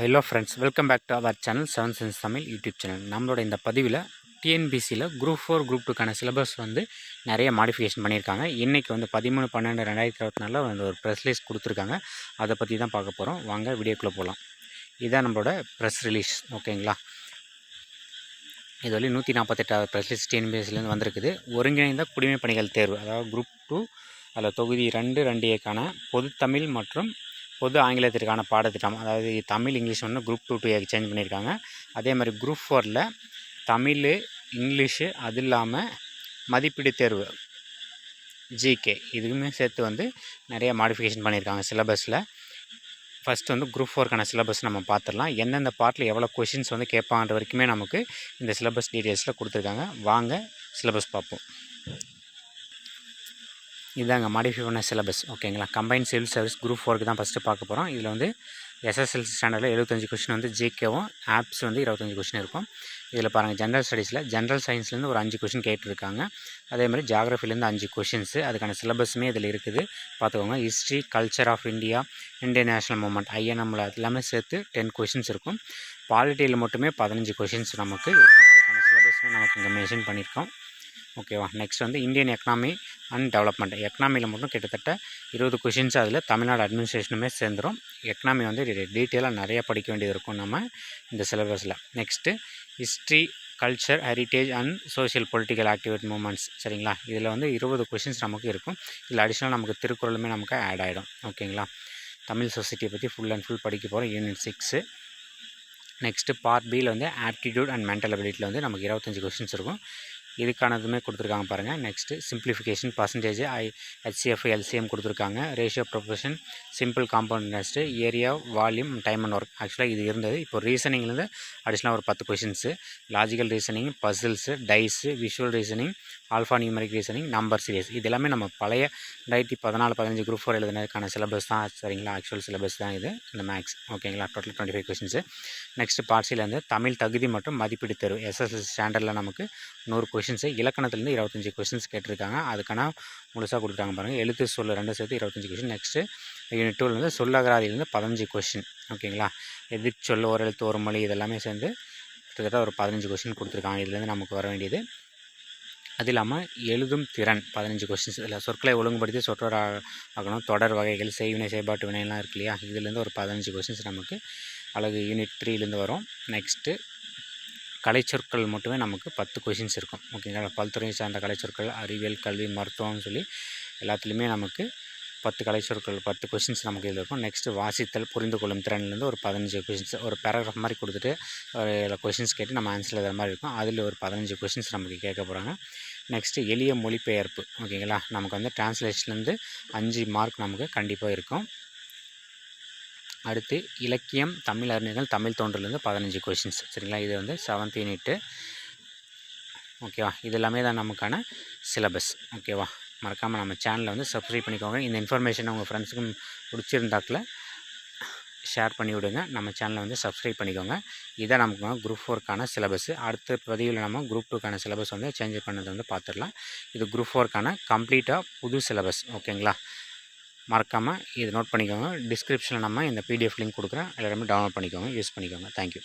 Hello friends welcome back to our channel seven sense Tamil YouTube channel நம்மளோட இந்த பதிவில் டிஎன்பிசியில் குரூப் ஃபோர் குரூப் டூக்கான சிலபஸ் வந்து நிறைய மாடிஃபிகேஷன் பண்ணியிருக்காங்க. இன்றைக்கி வந்து பதிமூணு பன்னெண்டு ரெண்டாயிரத்தி இருபத்தி நாலில் வந்து ஒரு ப்ரெஸ் ரிலீஸ் கொடுத்துருக்காங்க. அதை பற்றி தான் பார்க்க போகிறோம் வாங்க வீடியோக்குள்ளே போகலாம் இதுதான் நம்மளோட ப்ரெஸ் ரிலீஸ் ஓகேங்களா? இது வரையும் நூற்றி நாற்பத்தெட்டாவது ப்ரெஸ் ரிலீஸ் டிஎன்பிஎஸ்சிலேருந்து வந்திருக்குது. ஒருங்கிணைந்த குடிமை பணிகள் தேர்வு அதாவது குரூப் டூ அதில் தொகுதி ரெண்டு ரெண்டு ஏக்கான பொதுத்தமிழ் மற்றும் பொது ஆங்கிலத்திற்கான பாடத்திட்டம் அதாவது தமிழ் இங்கிலீஷ் வந்து குரூப் டூ டூ சேஞ்ச் பண்ணியிருக்காங்க. அதே மாதிரி குரூப் ஃபோரில் தமிழ் இங்கிலீஷு அது இல்லாமல் மதிப்பீடு தேர்வு ஜிகே இதுவுமே சேர்த்து வந்து நிறைய மாடிஃபிகேஷன் பண்ணியிருக்காங்க சிலபஸில் ஃபஸ்ட்டு வந்து குரூப் ஃபோருக்கான சிலபஸ் நம்ம பார்த்துடலாம் எந்தெந்த பார்ட்டில் எவ்வளோ கொஷின்ஸ் வந்து கேட்பான்ற வரைக்குமே நமக்கு இந்த சிலபஸ் டீட்டெயில்ஸில் கொடுத்துருக்காங்க. வாங்க சிலபஸ் பார்ப்போம். இதாங்க மாடிஃபை பண்ண சிலபஸ் ஓகேங்களா கம்பைன் சிவில் சர்வீஸ் குரூப் ஃபோருக்கு தான் ஃபஸ்ட்டு பார்க்க போகிறோம் இதில் வந்து எஸ்எஸ்எல்சி ஸ்டாண்டர்டில் எழுபத்தஞ்சு கொஷின் வந்து ஜிகேவும் ஆப்ஸ் வந்து இருபத்தஞ்சி கொஷின் இருக்கும். இதில் பாருங்கள் ஜென்ரல் ஸ்டடீஸில் ஜென்ரல் சயின்ஸ்லேருந்து ஒரு அஞ்சு கொஷின் கேட்டிருக்காங்க. அதே மாதிரி ஜாகிரஃபிலேருந்து அஞ்சு கொஷின்ஸு அதுக்கான சிலபஸுமே இதில் இருக்குது. பார்த்துக்கோங்க history culture of India Indian national movement ஐஎன்எம்மில் எல்லாமே சேர்த்து டென் கொஷின்ஸ் இருக்கும். பாலிட்டியில் மட்டுமே பதினஞ்சு கொஷின்ஸ் நமக்கு இருக்கும். அதுக்கான சிலபஸுமே நமக்கு இங்கே மென்ஷன் பண்ணியிருக்கோம். ஓகேவா நெக்ஸ்ட் வந்து இந்தியன் எக்கனாமி அண்ட் டெவலப்மெண்ட். எக்கனாமியில் மட்டும் கிட்டத்தட்ட இருபது கொஷின்ஸ் அதில் தமிழ்நாடு அட்மினிஸ்ட்ரேஷனுமே சேர்ந்துடும் எக்கனாமி வந்து டீட்டெயிலாக நிறையா படிக்க வேண்டியது இருக்கும் நம்ம இந்த சிலபஸில் next history culture heritage and social political activate movements சரிங்களா? இதில் வந்து இருபது கொஷின்ஸ் நமக்கு இருக்கும். இதில் அடிஷ்னலாக நமக்கு திருக்குறளுமே நமக்கு ஆட் ஆகிடும் ஓகேங்களா? தமிழ் சொசைட்டியை பற்றி ஃபுல் அண்ட் ஃபுல் படிக்க போகிறோம் யூனிட் சிக்ஸு நெக்ஸ்ட்டு பார்ட் பியில் வந்து ஆப்டிடியூட் அண்ட் மென்டல் அபிலிட்டியில் வந்து நமக்கு இருபத்தஞ்சி கொஷின்ஸ் இருக்கும். இதுக்கானதுமே கொடுத்துருக்காங்க பாருங்கள் நெக்ஸ்ட்டு சிம்பிளிஃபிகேஷன் பர்சன்டேஜ் ஐ ஹெச்சிஎஃப் எல்சிஎம் கொடுத்துருக்காங்க. Ratio proportion simple compound next area volume time and work ஆக்சுவலாக இது இருந்தது. இப்போ ரீசனிங்லேருந்து அடிஷ்னலாக ஒரு பத்து questions logical reasoning puzzles dice visual reasoning alpha numeric reasoning number series இது எல்லாமே நம்ம பழைய ரெண்டாயிரத்தி பதினாலு பதினஞ்சு குரூப் ஃபோர் எழுதுனதுக்கான சிலபஸ் தான். சரிங்களா? ஆக்சுவல் சிலபஸ் தான் இது. இந்த மேக்ஸ் ஓகேங்களா total twenty five questions next பார்ட்ஸிலேருந்து Tamil தகுதி மற்றும் மதிப்பீடு தேர்வு. எஸ்எஸ்எஸ் ஸ்டாண்டர்டில் நமக்கு நூறு கொஷின் கொஷின்ஸு இலக்கணத்துலேருந்து இருபத்தஞ்சி கொஷின்ஸ் கேட்டிருக்காங்க. அதுக்கான முழுசாக கொடுத்துருக்காங்க பாருங்கள் எழுத்து சொல்ல ரெண்டு சேர்த்து இருபத்தஞ்சி கொஷின் நெக்ஸ்ட்டு யூனிட் டூலேருந்து சொல்லகராதிலேருந்து பதினஞ்சு கொஷின் ஓகேங்களா எதிர் சொல்ல ஒரு எழுத்து ஒரு மொழி இதெல்லாமே சேர்ந்து கிட்டத்தட்ட ஒரு பதினஞ்சு கொஷின் கொடுத்துருக்காங்க. இதுலேருந்து நமக்கு வர வேண்டியது. அது இல்லாமல் எழுதும் திறன் பதினஞ்சு கொஸ்டின்ஸ் இதில் சொற்களை ஒழுங்குபடுத்தி சொற்றொடர் ஆகணும் தொடர் வகைகள் செய்வினை செயல்பாட்டு வினையெல்லாம் இருக்கு இல்லையா? இதுலேருந்து ஒரு பதினஞ்சு கொஸ்டின்ஸ் நமக்கு அழகு யூனிட் த்ரீலேருந்து வரும். நெக்ஸ்ட்டு கலைச்சொற்கள் மட்டுமே நமக்கு பத்து கொஷின்ஸ் இருக்கும். ஓகேங்களா? பல்துறை சார்ந்த கலைச்சொற்கள் அறிவியல் கல்வி மருத்துவம்னு சொல்லி எல்லாத்துலேயுமே நமக்கு பத்து கலைச்சொற்கள் பத்து கொஷின்ஸ் நமக்கு இதில் இருக்கும். நெக்ஸ்ட்டு வாசித்தல் புரிந்து கொள்ளும் திறன்லேருந்து ஒரு பதினஞ்சு கொஷின்ஸ் ஒரு பேராகிராஃப் மாதிரி கொடுத்துட்டு ஒரு கொஷின்ஸ் கேட்டு நம்ம ஆன்சர் எழுதுற மாதிரி இருக்கும். அதில் ஒரு பதினஞ்சு கொஷின்ஸ் நமக்கு கேட்க போகிறாங்க நெக்ஸ்ட்டு எளிய மொழிபெயர்ப்பு. ஓகேங்களா? நமக்கு வந்து டிரான்ஸ்லேஷன்லேருந்து அஞ்சு மார்க் நமக்கு கண்டிப்பாக இருக்கும். அடுத்து இலக்கியம் தமிழ் அறிஞர்கள் தமிழ் தோன்றிலிருந்து பதினஞ்சு கொஷின்ஸ் சரிங்களா? இது வந்து செவன்த் யூனிட்டு ஓகேவா இது எல்லாமே தான் நமக்கான சிலபஸ் ஓகேவா மறக்காமல் நம்ம சேனலை வந்து சப்ஸ்கிரைப் பண்ணிக்கோங்க. இந்த இன்ஃபர்மேஷன் உங்கள் ஃப்ரெண்ட்ஸுக்கும் பிடிச்சிருந்தாக்கில் ஷேர் பண்ணி விடுங்க. நம்ம சேனலை வந்து சப்ஸ்கிரைப் பண்ணிக்கோங்க. இதான் நமக்கு குரூப் ஃபோருக்கான சிலபஸ் அடுத்த பதிவில் நம்ம குரூப் டூக்கான சிலபஸ் வந்து சேஞ்ச் பண்ணது வந்து பார்த்துடலாம். இது குரூப் ஃபோருக்கான கம்ப்ளீட்டாக புது சிலபஸ் ஓகேங்களா மறக்காமல் இதை நோட் பண்ணிக்கோங்க. டிஸ்கிரிப்ஷனில் நம்ம இந்த பிடிஎஃப் லிங்க் கொடுக்குறேன். எல்லாருமே டவுன்லோட் பண்ணிக்கோங்க. யூஸ் பண்ணிக்கோங்க. தேங்க்யூ